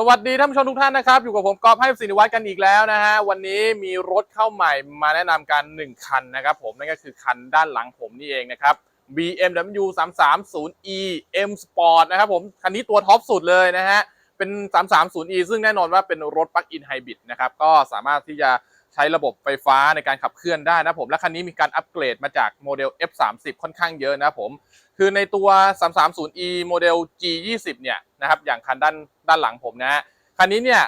สวัสดีท่านผู้ชมทุกท่านนะครับ อยู่กับผมกอล์ฟให้สินิวัฒน์กันอีกแล้วนะฮะวันนี้มีรถเข้าใหม่มาแนะนำกัน 1 คันนะครับผมนั่นก็คือคันด้านหลังผมนี่เองนะครับ BMW 330e M Sport นะครับผมคันนี้ตัวท็อปสุดเลยนะฮะเป็น 330e ซึ่งแน่นอนว่าเป็นรถปลั๊กอินไฮบริดนะครับก็สามารถที่จะใช้ระบบไฟฟ้าในการขับเคลื่อนได้นะผมและคันนี้มีการอัปเกรดมาจากโมเดล F30 ค่อนข้างเยอะนะครับผม คือในตัว 330e โมเดล G20 เนี่ยนะครับอย่างคันด้านด้านหลังผมนะฮะคันนี้เนี่ย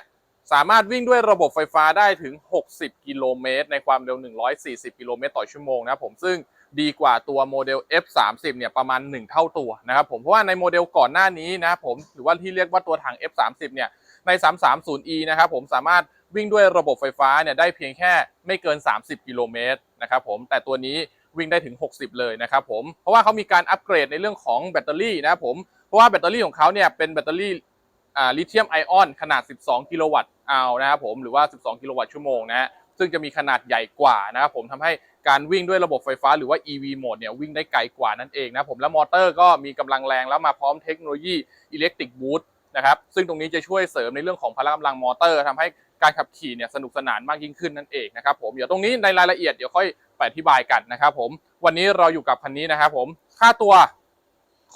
สามารถวิ่งด้วยระบบไฟฟ้าได้ถึง 60 กิโลเมตร ในความเร็ว 140 กิโลเมตรต่อชั่วโมงนะครับผมซึ่งดีกว่าตัวโมเดล F30 เนี่ยประมาณ 1 เท่าตัวนะครับผมเพราะว่าในโมเดลก่อนหน้านี้นะครับผมหรือว่าที่เรียกว่าตัวถัง F30 เนี่ยใน 330e นะครับผมสามารถวิ่งด้วยระบบไฟฟ้าเนี่ยได้เพียงแค่ไม่เกิน 30 กิโลเมตรนะครับผมแต่ตัวนี้ วิ่งได้ถึง 60 เลยนะครับผม เพราะว่าเขามีการอัปเกรดในเรื่องของแบตเตอรี่นะครับผม เพราะว่าแบตเตอรี่ของเขาเนี่ยเป็นแบตเตอรี่ลิเธียมไอออนขนาด 12 กิโลวัตต์เอานะครับผมหรือว่า 12 กิโลวัตต์ชั่วโมงนะฮะซึ่งจะมีขนาดใหญ่กว่านะครับผมทำให้การวิ่งด้วยระบบไฟฟ้าหรือว่า EV โหมดเนี่ยวิ่งได้ไกลกว่านั่นเองนะผมและมอเตอร์ก็มีกำลังแรงแล้วมาพร้อมเทคโนโลยี Electric Boost นะครับซึ่งตรงนี้จะช่วยเสริมในเรื่องของพละกำลังมอเตอร์ทำให้การขับขี่เนี่ยสนุกสนานมากยิ่งขึ้นนั่นเองนะครับผมเดี๋ยวตรงนี้ในรายละเอียดเดี๋ยวค่อยไปอธิบายกันนะครับผมวันนี้เราอยู่กับคันนี้นะครับผมค่าตัว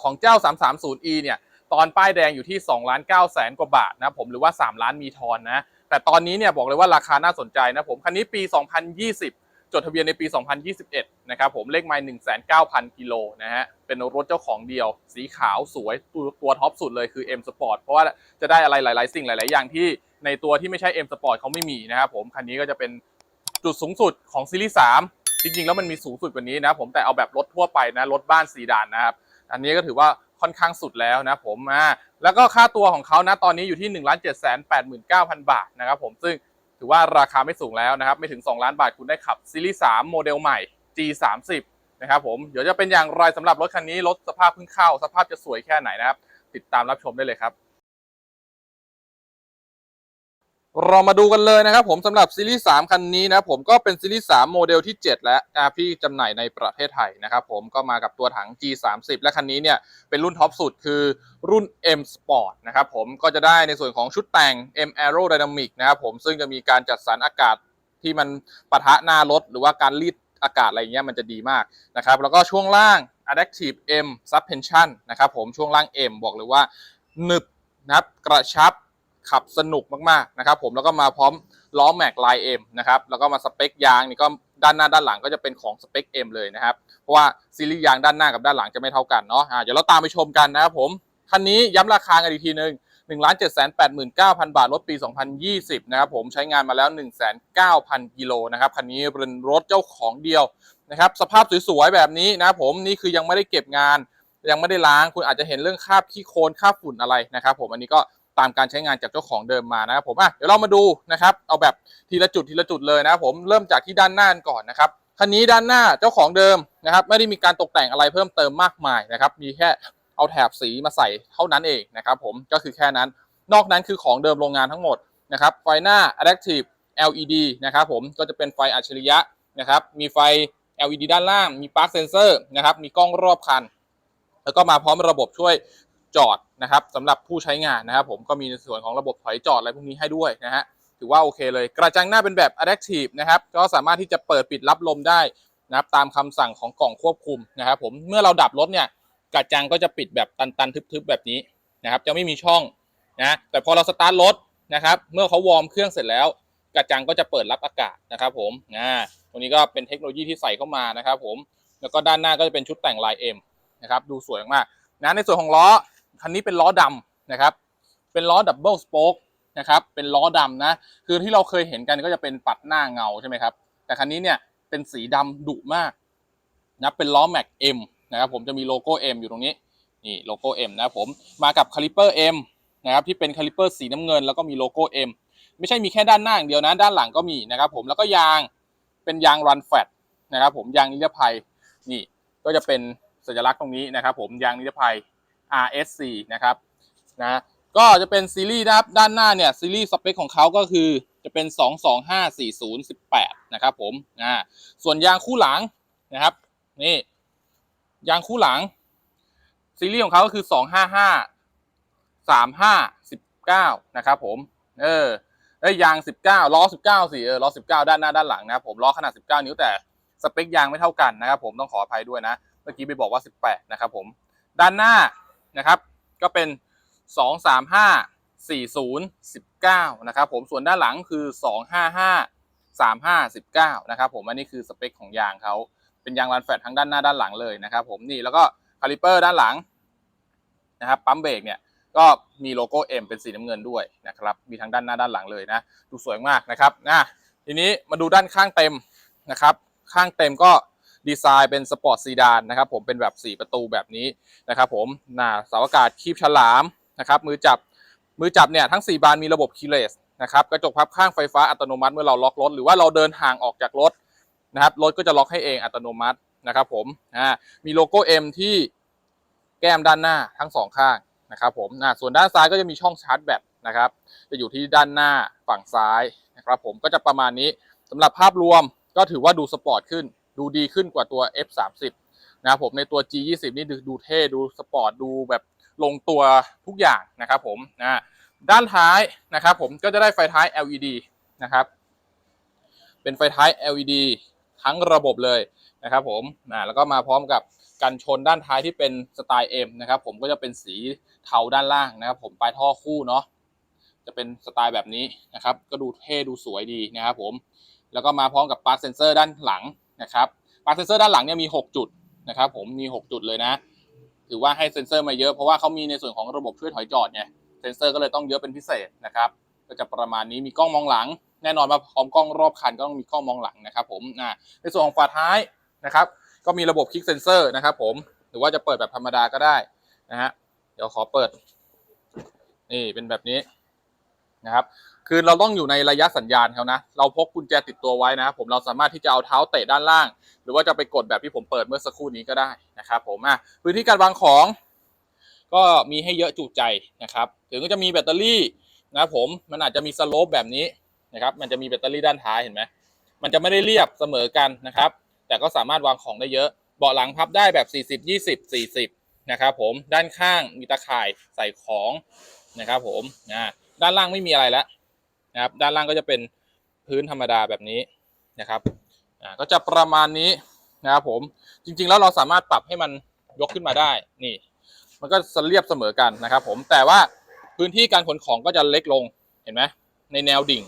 ของเจ้า 330e เนี่ยตอนป้ายแดงอยู่ที่2ล้าน9แสนกว่าบาทนะผมหรือว่า 3 ล้านมีทอนนะแต่ตอนนี้เนี่ยบอกเลยว่าราคาน่าสนใจนะผมคันนี้ปี 2020 จดทะเบียนในปี 2021 นะครับผมเลขไมล์19,000 กิโลนะฮะ เป็นรถเจ้าของเดียว สีขาวสวยตัวตัวท็อปสุดเลยคือ M Sport เพราะว่าจะได้อะไรหลาย ๆ สิ่งหลาย ๆ อย่างที่ในตัวที่ไม่ใช่ M Sport เขาไม่มีนะครับผม คันนี้ก็จะเป็นจุดสูงสุดของซีรีส์3จริง ๆ แล้วมันมีสูงสุดกว่านี้นะผมแต่เอาแบบรถทั่วไปนะรถบ้านสีดานนะครับอันนี้ก็ถือว่าค่อนข้างสุดแล้วนะผมอ่าแล้วก็ค่าตัวของเขานะตอนนี้อยู่ที่ 1 7 8 9 0 0 0 บาทนะครับผมซึ่ง ถือว่าราคาไม่สูงแล้วนะครับ ไม่ถึง 2 ล้านบาทคุณได้ขับซีรีส์3โมเดลใหม่ G30 นะครับผมเดี๋ยวจะเป็นอย่างไรสำหรับรถคันนี้รถสภาพเพิ่งเข้า สภาพจะสวยแค่ไหนนะครับ ติดตามรับชมได้เลยครับ เรามาดูกันเลยนะครับผมสำหรับซีรีส์ 3 คันนี้นะผมก็เป็นซีรีส์ 3 โมเดลที่ 7 แล้วนะที่จำหน่ายในประเทศไทยนะครับผมก็มากับตัวถัง G30 และคันนี้เนี่ยเป็นรุ่นท็อปสุดคือรุ่น M Sport นะครับผมก็จะได้ในส่วนของชุดแต่ง M Aerodynamic นะครับผมซึ่งจะมีการจัดสรรอากาศที่มันปะทะหน้ารถ หรือว่าการรีดอากาศอะไรเงี้ยมันจะดีมากนะครับแล้วก็ช่วงล่าง Adaptive M Suspension นะครับผมช่วงล่าง M บอกเลยว่าหนึบนะครับกระชับ ขับสนุกมากๆนะครับผมแล้วก็มาพร้อมล้อแม็กไลเอ็มนะครับแล้วก็มาสเปคยางนี่ก็ด้านหน้าด้านหลังก็จะเป็นของสเปค M เลยนะครับเพราะว่าซีรีส์ยางด้านหน้ากับด้านหลังจะไม่เท่ากันเนาะอ่าเดี๋ยวเราตามไปชมกันนะครับผมคันนี้ย้ำราคากันอีกทีหนึ่ง1 7 8 9 0 0 0 บาท รถปี 2020 นะครับผมใช้งานมาแล้ว1,900 กิโลนะครับ คันนี้เป็นรถเจ้าของเดียวนะครับ สภาพสวยๆ แบบนี้นะครับผมนี่คือยังไม่ได้เก็บงาน ยังไม่ได้ล้าง คุณอาจจะเห็นเรื่องคราบขี้โคลนคราบฝุ่นอะไรนะครับผมอันนี้ก็ ตามการใช้งานจากเจ้าของเดิมมานะครับผมอะเดี๋ยวเรามาดูนะครับเอาแบบทีละจุดทีละจุดเลยนะครับผมเริ่มจากที่ด้านหน้าก่อนนะครับคันนี้ด้านหน้าเจ้าของเดิมนะครับไม่ได้มีการตกแต่งอะไรเพิ่มเติมมากมายนะครับมีแค่เอาแถบสีมาใส่เท่านั้นเองนะครับผมก็คือแค่นั้น นอกนั้นคือของเดิมโรงงานทั้งหมดนะครับไฟหน้า Adaptive LED นะครับผมก็จะเป็นไฟอัจฉริยะนะครับมีไฟ LED ด้านล่างมีปลั๊กเซนเซอร์นะครับมีกล้องรอบคัน แล้วก็มาพร้อมระบบช่วย จอดนะครับสำหรับผู้ใช้งานนะครับผมก็มีในส่วนของระบบถอยจอดอะไรพวกนี้ให้ด้วยนะฮะถือว่าโอเคเลย กระจังหน้าเป็นแบบ adaptive นะครับก็สามารถที่จะเปิดปิดรับลมได้นะครับตามคำสั่งของกล่องควบคุมนะครับผมเมื่อเราดับรถเนี่ยกระจังก็จะปิดแบบตันๆทึบๆแบบนี้นะครับจะไม่มีช่องนะแต่พอเราสตาร์ทรถนะครับเมื่อเขาวอร์มเครื่องเสร็จแล้ว กระจังก็จะเปิดรับอากาศนะครับผมนะตรงนี้ก็เป็นเทคโนโลยีที่ใส่เข้ามานะครับผมแล้วก็ด้านหน้าก็จะเป็นชุดแต่งลาย M นะครับดูสวยมากนะในส่วนของล้อ คันนี้เป็นล้อดำนะครับ เป็นล้อดับเบิลสโป๊กนะครับ เป็นล้อดำนะ คือที่เราเคยเห็นกันก็จะเป็นปัดหน้าเงาใช่ไหมครับ แต่คันนี้เนี่ยเป็นสีดำดุมากนะ เป็นล้อแม็กเอ็มนะครับ ผมจะมีโลโก้ M อยู่ตรงนี้ นี่โลโก้ M นะครับผม มากับคาลิเปอร์ M นะครับที่เป็นคาลิเปอร์สีน้ำเงินแล้วก็มีโลโก้ M ไม่ใช่มีแค่ด้านหน้าอย่างเดียวนะ ด้านหลังก็มีนะครับผมแล้วก็ยางเป็นยางรันแฟตนะครับผมยางนิรภัยนี่ก็จะเป็นสัญลักษณ์ตรงนี้นะครับผมยางนิรภัย RSC นะครับนะก็จะเป็นซีรีส์นะครับด้านหน้าเนี่ยซีรีส์สเปคของเขาก็คือจะเป็น 2254018 นะครับผมนะส่วนยางคู่หลังนะครับนี่ยางคู่หลัง ซีรีส์ของเขาก็คือ 255 35 19 นะครับผมเออเอ้ยยาง 19ล้อ19สิเออล้อ19 ด้านหน้าด้านหลังนะครับผมล้อขนาด 19 นิ้วแต่สเปคยางไม่เท่ากันนะครับผมต้องขออภัยด้วยนะ เมื่อกี้ไปบอกว่า 18 นะครับผม ด้านหน้า นะครับ ก็เป็น 2 3 5 4 0 19 นะครับผมส่วนด้านหลังคือ 2 5 5 3 5 19 นะครับผมอันนี้คือสเปคของยางเขาเป็นยางรันแฟตทั้งด้านหน้าด้านหลังเลยนะครับผมนี่แล้วก็คาลิเปอร์ด้านหลังนะครับปั๊มเบรกเนี่ยก็มีโลโก้ M เป็นสีน้ำเงินด้วยนะครับมีทั้งด้านหน้าด้านหลังเลยนะดูสวยมากนะครับนะทีนี้มาดูด้านข้างเต็มนะครับ ข้างเต็มก็ ดีไซน์เป็นสปอร์ตซีดานนะครับผมเป็นแบบ 4 ประตูแบบนี้นะครับผมนะเสาอากาศคีบฉลามนะครับมือจับมือจับเนี่ยทั้ง 4 บานมีระบบคีเลสนะครับกระจกพับข้างไฟฟ้าอัตโนมัติเมื่อเราล็อกรถ หรือว่าเราเดินห่างออกจากรถนะครับรถก็จะล็อกให้เองอัตโนมัตินะครับผมอ่ามีโลโก้ M ที่แก้มด้านหน้าทั้งสองข้างนะครับผมอ่าส่วนด้านซ้ายก็จะมีช่องชาร์จแบตนะครับ จะอยู่ที่ด้านหน้าฝั่งซ้ายนะครับผมก็จะประมาณนี้สำหรับภาพรวมก็ถือว่าดูสปอร์ตขึ้น ดูดีขึ้นกว่าตัว F30 นะครับผมในตัว G20 นี่ดูดูเท่ดูสปอร์ตดูแบบลงตัวทุกอย่างนะครับผมนะด้านท้ายนะครับผมก็จะได้ไฟท้าย LED นะครับเป็นไฟท้าย LED ทั้งระบบเลยนะครับผมนะแล้วก็มาพร้อมกับกันชนด้านท้ายที่เป็นสไตล์ M นะครับผมก็จะเป็นสีเทาด้านล่างนะครับผมปลายท่อคู่เนาะจะเป็นสไตล์แบบนี้นะครับ ก็ดูเท่ดูสวยดีนะครับผม แล้วก็มาพร้อมกับปาร์คเซนเซอร์ด้านหลัง นะครับปาร์เซนเซอร์ด้านหลังเนี่ยมี 6 จุดนะครับผมมี 6 จุดเลยนะ ถือว่าให้เซ็นเซอร์มาเยอะเพราะว่าเขามีในส่วนของระบบช่วยถอยจอดไงเซ็นเซอร์ก็เลยต้องเยอะเป็นพิเศษนะครับก็จะประมาณนี้มีกล้องมองหลัง แน่นอนว่าพร้อมกล้องรอบคันก็ต้องมีกล้องมองหลังนะครับผมในส่วนของฝาท้ายนะครับก็มีระบบคลิกเซนเซอร์นะครับผมหรือว่าจะเปิดแบบธรรมดาก็ได้นะฮะเดี๋ยวขอเปิด นี่เป็นแบบนี้ นะครับ คือเราต้องอยู่ในระยะสัญญาณเขานะ เราพกกุญแจติดตัวไว้นะครับผมเราสามารถที่จะเอาเท้าเตะด้านล่าง หรือว่าจะไปกดแบบที่ผมเปิดเมื่อสักครู่นี้ก็ได้นะครับผมอะพื้นที่การวางของ ก็มีให้เยอะจุใจนะครับ ถึงก็จะมีแบตเตอรี่นะผมมันอาจจะมีสโลปแบบนี้นะครับ มันจะมีแบตเตอรี่ด้านท้ายเห็นไหมมันจะไม่ได้เรียบเสมอกันนะครับ แต่ก็สามารถวางของได้เยอะ เบาะหลังพับได้แบบ 40 20 40นะครับผมด้านข้างมีตะข่ายใส่ของนะครับผมนะ ด้านล่างไม่มีอะไรแล้วนะครับ ด้านล่างก็จะเป็นพื้นธรรมดาแบบนี้นะครับก็จะประมาณนี้นะครับผมจริง ๆ แล้วเราสามารถปรับให้มันยกขึ้นมาได้นี่ มันก็เรียบเสมอกันนะครับ ผมแต่ว่าพื้นที่การขนของก็จะเล็กลงเห็นไหมในแนวดิ่ง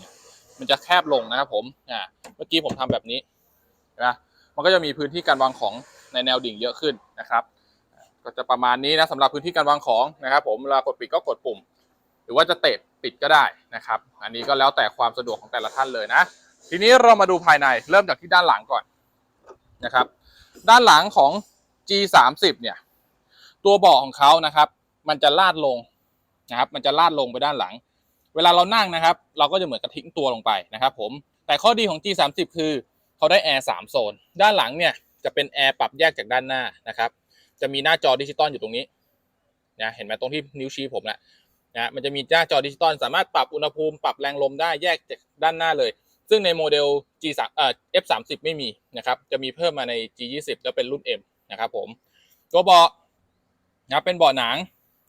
มันจะแคบลงนะครับผมอ่าเมื่อกี้ผมทำแบบนี้นะมันก็จะมีพื้นที่การวางของในแนวดิ่งเยอะขึ้นนะครับ ก็จะประมาณนี้นะสำหรับพื้นที่การวางของนะครับ ผมเวลากดปิดก็กดปุ่ม หรือว่าจะเตะ ปิดก็ได้นะครับ อันนี้ก็แล้วแต่ความสะดวกของแต่ละท่านเลยนะ ทีนี้เรามาดูภายในเริ่มจากที่ด้านหลังก่อนนะครับ ด้านหลังของ G30 เนี่ย ตัวเบาะของเขานะครับ มันจะลาดลงนะครับ มันจะลาดลงไปด้านหลัง เวลาเรานั่งนะครับ เราก็จะเหมือนกับทิ้งตัวลงไปนะครับ ผม แต่ข้อดีของ G30 คือเขาได้แอร์สามโซน ด้านหลังเนี่ยจะเป็นแอร์ปรับแยกจากด้านหน้านะครับ จะมีหน้าจอดิจิตอลอยู่ตรงนี้นะเห็นไหมตรงที่นิ้วชี้ผมแหละ นะมันจะมีหน้าจอดิจิตอลสามารถปรับอุณหภูมิปรับแรงลมได้แยกจากด้านหน้าเลย ซึ่งในโมเดล G3 เอ่อ F30 ไม่มีนะครับจะมีเพิ่มมาใน G20 แล้วเป็นรุ่น M นะครับผมตัวเบาะนะครับเป็นเบาะหนัง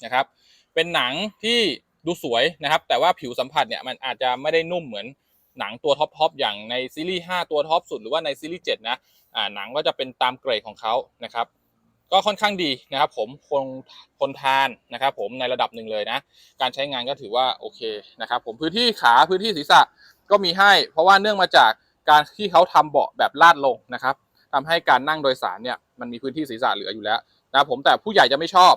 นะครับเป็นหนังที่ดูสวยนะครับ แต่ว่าผิวสัมผัสเนี่ยมันอาจจะไม่ได้นุ่มเหมือนหนังตัวท็อปทอปอย่างในซีรีส์5ตัวท็อปสุดหรือว่าในซีรีส์7นะอ่าหนังก็จะเป็นตามเกรดของเขานะครับ ก็ค่อนข้างดีนะครับ ผมคงทนทานนะครับ ผมในระดับหนึ่งเลยนะ การใช้งานก็ถือว่าโอเคนะครับ ผมพื้นที่ขาพื้นที่ศีรษะก็มีให้ เพราะว่าเนื่องมาจากการที่เขาทำเบาะแบบลาดลงนะครับทำให้การนั่งโดยสารเนี่ยมันมีพื้นที่ศีรษะเหลืออยู่แล้วนะครับผมแต่ผู้ใหญ่จะไม่ชอบ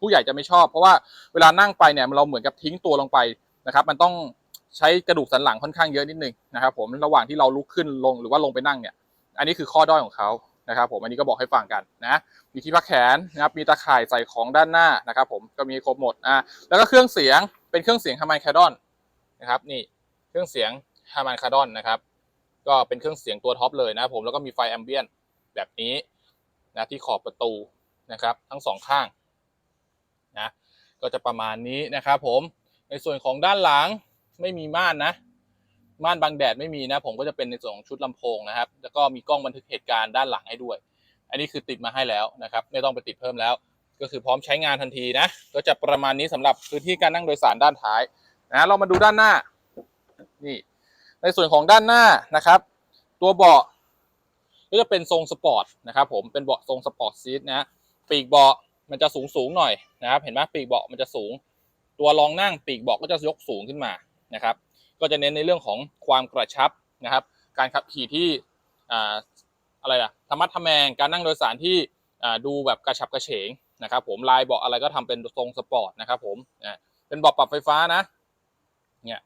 ผู้ใหญ่จะไม่ชอบ เพราะว่าเวลานั่งไปเนี่ยเราเหมือนกับทิ้งตัวลงไปนะครับ มันต้องใช้กระดูกสันหลังค่อนข้างเยอะนิดนึงนะครับ ผมระหว่างที่เราลุกขึ้นลงหรือว่าลงไปนั่งเนี่ย อันนี้คือข้อด้อยของเขา นะครับผมอันนี้ก็บอกให้ฟังกันนะมีที่พักแขนนะครับมีตะข่ายใส่ของด้านหน้านะครับผมก็มีครบหมดอะแล้วก็เครื่องเสียงเป็นเครื่องเสียงฮามันคาดอนนะครับนี่เครื่องเสียงฮามันคาดอนนะครับก็เป็นเครื่องเสียงตัวท็อปเลยนะผมแล้วก็มีไฟแอมเบียนแบบนี้นะที่ขอบประตูนะครับทั้งสองข้างนะก็จะประมาณนี้นะครับผมในส่วนของด้านหลังไม่มีม่านนะ ม่านบังแดดไม่มีนะ ผมก็จะเป็นในส่วนของชุดลำโพงนะครับ แล้วก็มีกล้องบันทึกเหตุการณ์ด้านหลังให้ด้วย อันนี้คือติดมาให้แล้วนะครับ ไม่ต้องไปติดเพิ่มแล้ว ก็คือพร้อมใช้งานทันทีนะ ก็จะประมาณนี้สำหรับพื้นที่การนั่งโดยสารด้านท้ายนะเรามาดูด้านหน้า นี่ ในส่วนของด้านหน้านะครับ ตัวเบาะก็จะเป็นทรงสปอร์ตนะครับ ผมเป็นเบาะทรงสปอร์ตซีทนะปีกเบาะมันจะสูงสูงหน่อยนะครับ เห็นไหมปีกเบาะมันจะสูง ตัวรองนั่งปีกเบาะก็จะยกสูงขึ้นมานะครับ ก็จะเน้นในเรื่องของความกระชับนะครับ การขับขี่ที่อะไรล่ะธรรมะทแมงการนั่งโดยสารที่ดูแบบกระฉับกระเฉงนะครับผมลายเบาะอะไรก็ทำเป็นทรงสปอร์ตนะครับผมเป็นเบาะปรับไฟฟ้านะเนี่ย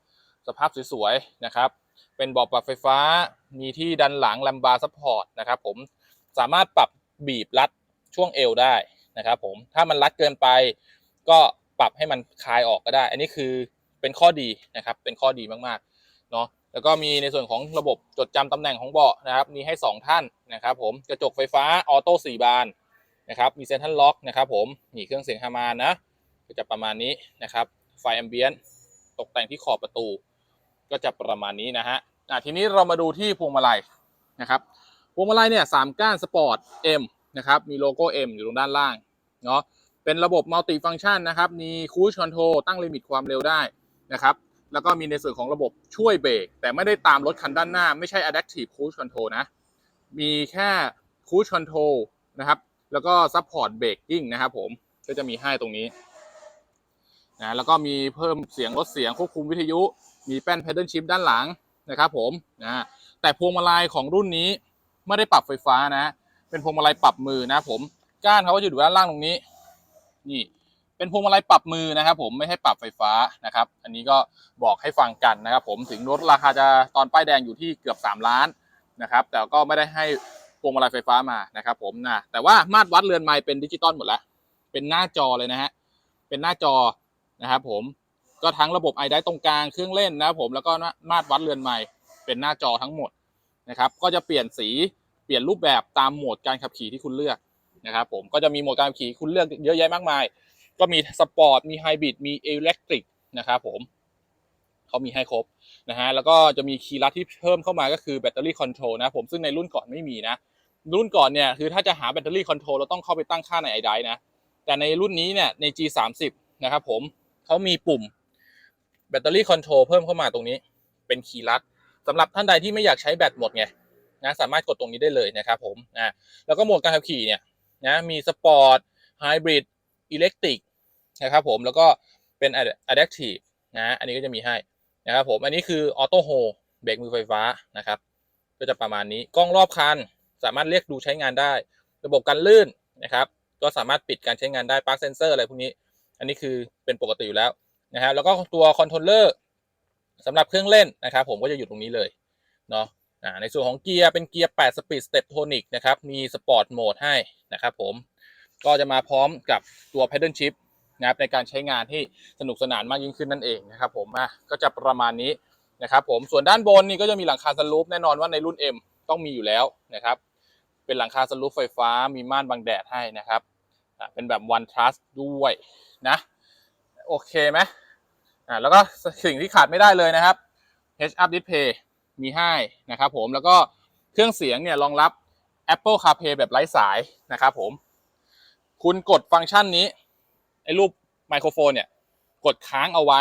สภาพสวยๆนะครับ เป็นเบาะปรับไฟฟ้ามีที่ดันหลังลัมบาร์ซัพพอร์ตนะครับผมสามารถปรับบีบรัดช่วงเอวได้นะครับผมถ้ามันรัดเกินไปก็ปรับให้มันคลายออกก็ได้ อันนี้คือ เป็นข้อดีนะครับ เป็นข้อดีมากๆเนาะแล้วก็มีในส่วนของระบบจดจำตำแหน่งของเบาะนะครับมีให้ 2 ท่านนะครับ ผมกระจกไฟฟ้าออโต้4บานนะครับมีเซ็นทรัลล็อกนะครับ ผมนี่เครื่องเสียงฮามานนะก็จะประมาณนี้นะครับไฟแอมเบียนตกแต่งที่ขอบประตู ก็จะประมาณนี้นะฮะอะทีนี้เรามาดูที่พวงมาลัยนะครับพวงมาลัยเนี่ยสามก้านสปอร์ต M นะครับมีโลโก้ M อยู่ตรงด้านล่างเนาะเป็นระบบมัลติฟัง c t ชันนะครับ มีคู c คอนโทรตั้งลิมิตความเร็วได้ นะครับ แล้วก็มีในส่วนของระบบช่วยเบรกแต่ไม่ได้ตามรถคันด้านหน้า ไม่ใช่ adaptive cruise control นะ มีแค่ cruise control นะครับ แล้วก็ support braking นะครับผม ก็จะมีให้ตรงนี้นะแล้วก็มีเพิ่มเสียงลดเสียงควบคุมวิทยุ มีแป้น pedal shift ด้านหลังนะครับผมนะแต่พวงมาลัยของรุ่นนี้ไม่ได้ปรับไฟฟ้านะ เป็นพวงมาลัยปรับมือนะผม ก้านเขาก็จะอยู่ด้านล่างตรงนี้ นี่ เป็นพวงมาลัยปรับมือนะครับผมไม่ให้ปรับไฟฟ้านะครับ อันนี้ก็บอกให้ฟังกันนะครับ ผมถึงรถราคาจะตอนป้ายแดงอยู่ที่เกือบ 3 ล้านนะครับ แต่ก็ไม่ได้ให้พวงมาลัยไฟฟ้ามานะครับผมนะแต่ว่ามาตรวัดเรือนไม้เป็นดิจิตอลหมดแล้ว เป็นหน้าจอเลยนะฮะเป็นหน้าจอนะครับผมก็ทั้งระบบไอได้ตรงกลางเครื่องเล่นนะครับผมแล้วก็มาตรวัดเรือนไม้เป็นหน้าจอทั้งหมดนะครับ ก็จะเปลี่ยนสีเปลี่ยนรูปแบบตามโหมดการขับขี่ที่คุณเลือกนะครับผมก็จะมีโหมดการขับขี่คุณเลือกเยอะแยะมากมาย ก็มีสปอร์ตมีไฮบริดมีอิเล็กทริกนะครับผมเขามีให้ครบนะฮะแล้วก็จะมีคีย์ลัดที่เพิ่มเข้ามาก็คือแบตเตอรี่คอนโทรลนะผมซึ่งในรุ่นก่อนไม่มีนะ รุ่นก่อนเนี่ยคือถ้าจะหาแบตเตอรี่คอนโทรลเราต้องเข้าไปตั้งค่าในไอไดนะ แต่ในรุ่นนี้เนี่ยใน G30 นะครับผมเขามีปุ่มแบตเตอรี่คอนโทรลเพิ่มเข้ามาตรงนี้เป็นคีย์ลัดสำหรับท่านใดที่ไม่อยากใช้แบตหมดไงนะสามารถกดตรงนี้ได้เลยนะครับผมนะแล้วก็โหมดการขับขี่เนี่ยนะมีสปอร์ตไฮบริดอิเล็กทริก นะครับผมแล้วก็เป็น adaptive นะอันนี้ก็จะมีให้นะครับผมอันนี้คือออโต้โฮเบรกมือไฟฟ้านะครับก็จะประมาณนี้กล้องรอบคัน สามารถเรียกดูใช้งานได้ ระบบกันลื่นนะครับก็สามารถปิดการใช้งานได้ปาร์คเซนเซอร์อะไรพวกนี้ อันนี้คือเป็นปกติอยู่แล้วนะครับแล้วก็ตัวคอนโทรลเลอร์สำหรับเครื่องเล่นนะครับผมก็จะอยู่ตรงนี้เลยเนาะในส่วนของเกียร์เป็นเกียร์8 Speed Step Tonic นะครับมีสปอร์ตโหมดให้นะครับผมก็จะมาพร้อมกับตัว Pedal Shift นะครับในการใช้งานที่สนุกสนานมากยิ่งขึ้นนั่นเองนะครับผมอะก็จะประมาณนี้นะครับผมส่วนด้านบนนี่ก็จะมีหลังคาสลูปแน่นอนว่าในรุ่น M ต้องมีอยู่แล้วนะครับเป็นหลังคาสลูปไฟฟ้ามีม่านบังแดดให้นะครับเป็นแบบ One Trust ด้วยนะโอเคไหมอ่าแล้วก็สิ่งที่ขาดไม่ได้เลยนะครับ Head Up Display มีให้นะครับผมแล้วก็เครื่องเสียงเนี่ยรองรับ Apple CarPlay แบบไร้สายนะครับผม คุณกดฟังก์ชันนี้ ไอ้รูปไมโครโฟนเนี่ยกดค้างเอาไว้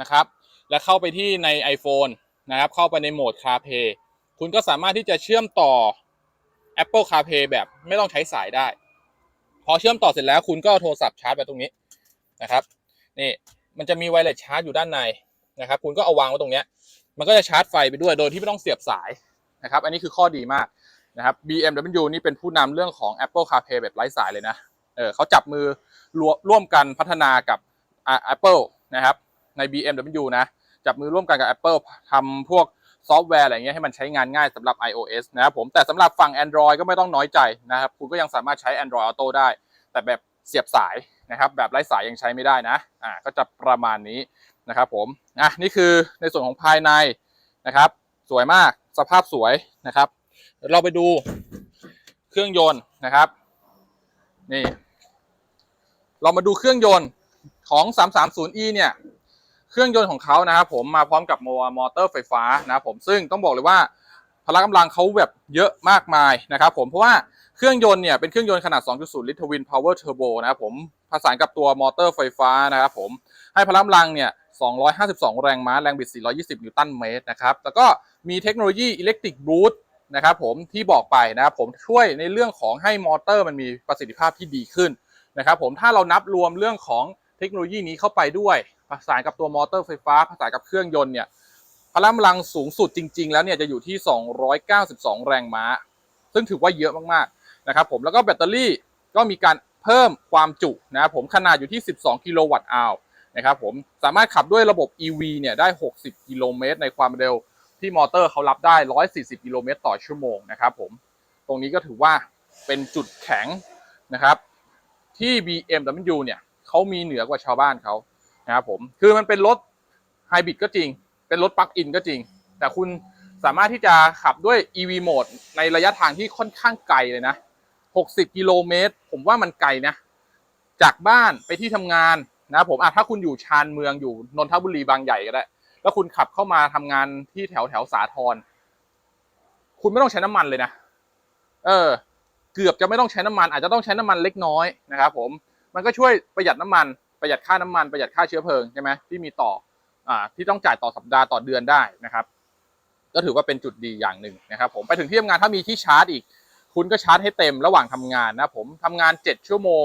นะครับ แล้วเข้าไปที่ใน iPhone นะครับ เข้าไปในโหมด CarPlay คุณก็สามารถที่จะเชื่อมต่อ Apple CarPlay แบบไม่ต้องใช้สายได้ พอเชื่อมต่อเสร็จแล้วคุณก็เอาโทรศัพท์ชาร์จไปตรงนี้นะครับนี่มันจะมีไวเลสชาร์จอยู่ด้านในนะครับ คุณก็เอาวางไว้ตรงเนี้ยมันก็จะชาร์จไฟไปด้วยโดยที่ไม่ต้องเสียบสายนะครับ อันนี้คือข้อดีมากนะครับ BMW นี่เป็นผู้นำเรื่องของ Apple CarPlay แบบไร้สายเลยนะ เออเขาจับมือร่วมกันพัฒนากับ Apple นะครับใน BMW นะ จับมือร่วมกันกับ Apple ทำพวกซอฟต์แวร์อะไรเงี้ยให้มันใช้งานง่ายสำหรับ iOS นะครับผมแต่สำหรับฝั่ง Android ก็ไม่ต้องน้อยใจนะครับ คุณก็ยังสามารถใช้ Android Auto ได้ แต่แบบเสียบสายนะครับ แบบไร้สายยังใช้ไม่ได้นะอ่าก็จะประมาณนี้นะครับผมอะนี่คือในส่วนของภายในนะครับ สวยมากสภาพสวยนะครับเราไปดูเครื่องยนต์นะครับ นี่ เรามาดูเครื่องยนต์ของ 330e เนี่ย เครื่องยนต์ของเขานะครับผมมาพร้อมกับมอเตอร์ไฟฟ้านะครับผมซึ่งต้องบอกเลยว่าพละกำลังเขาแบบเยอะมากมายนะครับผมเพราะว่าเครื่องยนต์เนี่ยเป็นเครื่องยนต์ขนาด 2.0 ลิตรทวินพาวเวอร์เทอร์โบนะครับผมผสานกับตัวมอเตอร์ไฟฟ้านะครับผมให้พลังกำลังเนี่ย 252 แรงม้าแรงบิด 420 นิวตันเมตรนะครับแล้วก็มีเทคโนโลยีอิเล็กทริกบูทนะครับผมที่บอกไปนะครับผมช่วยในเรื่องของให้มอเตอร์มันมีประสิทธิภาพที่ดีขึ้น นะครับผมถ้าเรานับรวมเรื่องของเทคโนโลยีนี้เข้าไปด้วยผสานกับตัวมอเตอร์ไฟฟ้าผสานกับเครื่องยนต์เนี่ยพลังกำลังสูงสุดจริง ๆ แล้วเนี่ยจะอยู่ที่ 292 แรงม้า ซึ่งถือว่าเยอะมากๆนะครับผมแล้วก็แบตเตอรี่ก็มีการเพิ่มความจุนะครับผมขนาดอยู่ที่ 12 กิโลวัตต์อาวนะครับผมสามารถขับด้วยระบบ EV เนี่ยได้ 60 กิโลเมตรในความเร็วที่มอเตอร์เขารับได้ 140 กิโลเมตรต่อชั่วโมงนะครับผมตรงนี้ก็ถือว่าเป็นจุดแข็งนะครับ ที่ BMW เนี่ยเขามีเหนือกว่าชาวบ้านเขานะครับผมคือมันเป็นรถไฮบริดก็จริง เป็นรถปลั๊กอินก็จริง แต่คุณสามารถที่จะขับด้วย EV โหมดในระยะทางที่ค่อนข้างไกลเลยนะ 60 กิโลเมตร ผมว่ามันไกลนะ จากบ้านไปที่ทำงานนะผมอะถ้าคุณอยู่ชานเมืองอยู่นนทบุรีบางใหญ่ก็ได้ แล้วคุณขับเข้ามาทำงานที่แถวแถวสาทร คุณไม่ต้องใช้น้ำมันเลยนะ เออ เกือบจะไม่ต้องใช้น้ำมันอาจจะต้องใช้น้ำมันเล็กน้อยนะครับผมมันก็ช่วยประหยัดน้ำมันประหยัดค่าน้ำมันประหยัดค่าเชื้อเพลิงใช่ไหมที่มีต่ออ่าที่ต้องจ่ายต่อสัปดาห์ต่อเดือนได้นะครับก็ถือว่าเป็นจุดดีอย่างหนึ่งนะครับผมไปถึงที่ทำงานถ้ามีที่ชาร์จอีก คุณก็ชาร์จให้เต็มระหว่างทำงานนะผมทำงาน 7 ชั่วโมง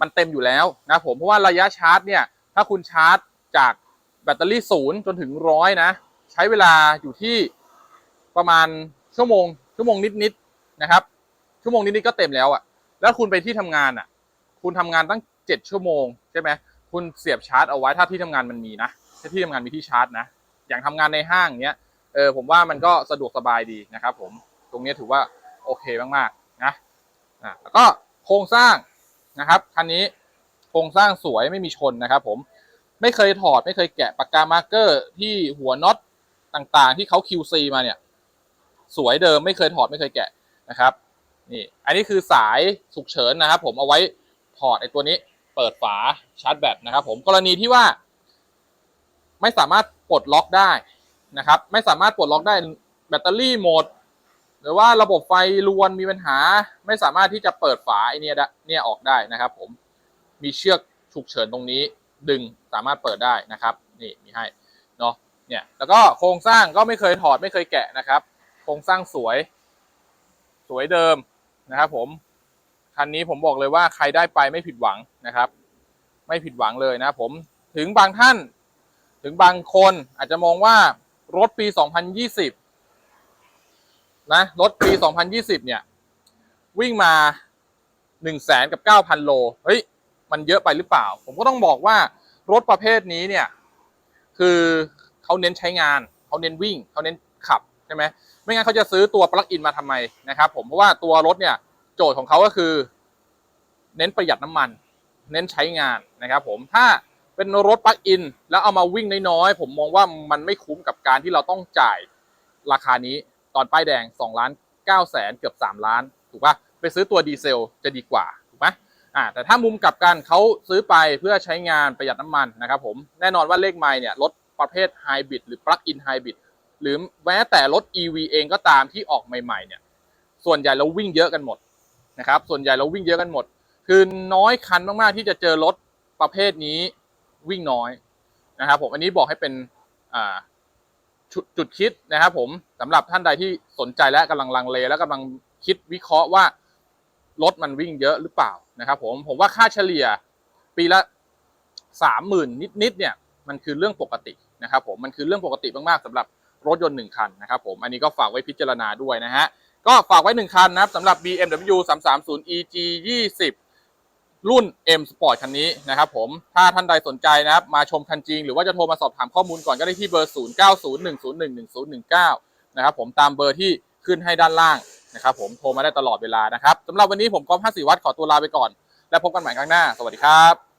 มันเต็มอยู่แล้วนะผมเพราะว่าระยะชาร์จเนี่ยถ้าคุณชาร์จจากแบตเตอรี่ศูนย์จนถึงร้อยนะ ใช้เวลาอยู่ที่ประมาณชั่วโมงชั่วโมงนิดๆนะครับ ชั่วโมงนิดๆก็เต็มแล้วอะ่ะ แล้วคุณไปที่ทำงานอะ่ะ คุณทำงานตั้ง7ชั่วโมงใช่ไหมคุณเสียบชาร์จเอาไว้ถ้าที่ทำงานมันมีนะถ้าที่ทำงานมีที่ชาร์จนะ อย่างทำงานในห้างเนี้ย เออผมว่ามันก็สะดวกสบายดีนะครับ ผม ตรงนี้ถือว่าโอเคมากๆนะอะแล้วก็โครงสร้างนะครับคันนี้โครงสร้างสวยไม่มีชนนะครับ ผม ไม่เคยถอดไม่เคยแกะปากกามาร์กเกอร์ที่หัวน็อตต่างๆ ที่เขา QC มาเนี่ย สวยเดิมไม่เคยถอดไม่เคยแกะนะครับ นี่ อันนี้คือสายฉุกเฉินนะครับ ผมเอาไว้ถอดไอ้ตัวนี้ เปิดฝาชาร์จแบตนะครับ ผมกรณีที่ว่า ไม่สามารถปลดล็อกได้นะครับ ไม่สามารถปลดล็อกได้แบตเตอรี่หมด หรือว่าระบบไฟรวนมีปัญหา ไม่สามารถที่จะเปิดฝาไอเนี่ยได้เนี่ยออกได้นะครับ ผมมีเชือกฉุกเฉินตรงนี้ ดึงสามารถเปิดได้นะครับ นี่มีให้เนาะเนี่ยแล้วก็โครงสร้างก็ไม่เคยถอดไม่เคยแกะนะครับ โครงสร้างสวย สวยเดิม นะครับผม คันนี้ผมบอกเลยว่าใครได้ไปไม่ผิดหวังนะครับ ไม่ผิดหวังเลยนะผม ถึงบางท่าน ถึงบางคนอาจจะมองว่ารถปี 2020 นะ รถปี 2020 เนี่ย วิ่งมา1 0 0 0 0แสนกับ 9,000 โล เฮ้ย มันเยอะไปหรือเปล่า ผมก็ต้องบอกว่ารถประเภทนี้เนี่ย คือเขาเน้นใช้งาน เขาเน้นวิ่ง เขาเน้นขับใช่ไหม ไม่งั้นเขาจะซื้อตัวปลั๊กอินมาทำไมนะครับ ผมเพราะว่าตัวรถเนี่ยโจทย์ของเขาก็คือ เน้นประหยัดน้ำมัน เน้นใช้งานนะครับ ผมถ้าเป็นรถปลั๊กอิน แล้วเอามาวิ่งน้อยๆผมมองว่ามันไม่คุ้มกับการที่เราต้องจ่ายราคานี้ตอนป้ายแดง2ล้าน9แสนเกือบ3 ล้าน ถูกปะไปซื้อตัวดีเซลจะดีกว่าถูกไหมอ่าแต่ถ้ามุมกลับกันเขาซื้อไปเพื่อใช้งานประหยัดน้ำมันนะครับผมแน่นอนว่าเลขไมล์เนี่ยรถประเภทไฮบริดหรือปลั๊กอินไฮบริด หรือแม้แต่รถ EV เองก็ตามที่ออกใหม่ ๆ เนี่ย ส่วนใหญ่เราวิ่งเยอะกันหมดนะครับ ส่วนใหญ่เราวิ่งเยอะกันหมด คือน้อยคันมากๆที่จะเจอรถประเภทนี้วิ่งน้อยนะครับ ผมอันนี้บอกให้เป็นจจุดคิดนะครับ ผมสำหรับท่านใดที่สนใจและกำลังลังเล และกำลังคิดวิเคราะห์ว่ารถมันวิ่งเยอะหรือเปล่านะครับ ผมผมว่าค่าเฉลี่ยปีละสามหมื่นนิดๆเนี่ยมันคือเรื่องปกตินะครับ ผมมันคือเรื่องปกติมากๆสำหรับ รถยนต์หนึ่งคันนะครับผม อันนี้ก็ฝากไว้พิจารณาด้วยนะฮะ ก็ฝากไว้หนึ่งคันนะครับสำหรับ BMW 330 EG 20 รุ่น M Sport คันนี้นะครับผม ถ้าท่านใดสนใจนะครับ มาชมคันจริง หรือว่าจะโทรมาสอบถามข้อมูลก่อนก็ได้ที่เบอร์ 0901011019 นะครับผมตามเบอร์ที่ขึ้นให้ด้านล่างนะครับผมโทรมาได้ตลอดเวลานะครับสำหรับวันนี้ผมก๊อฟ54วัตต์ขอตัวลาไปก่อน แล้วพบกันใหม่ครั้งหน้า สวัสดีครับ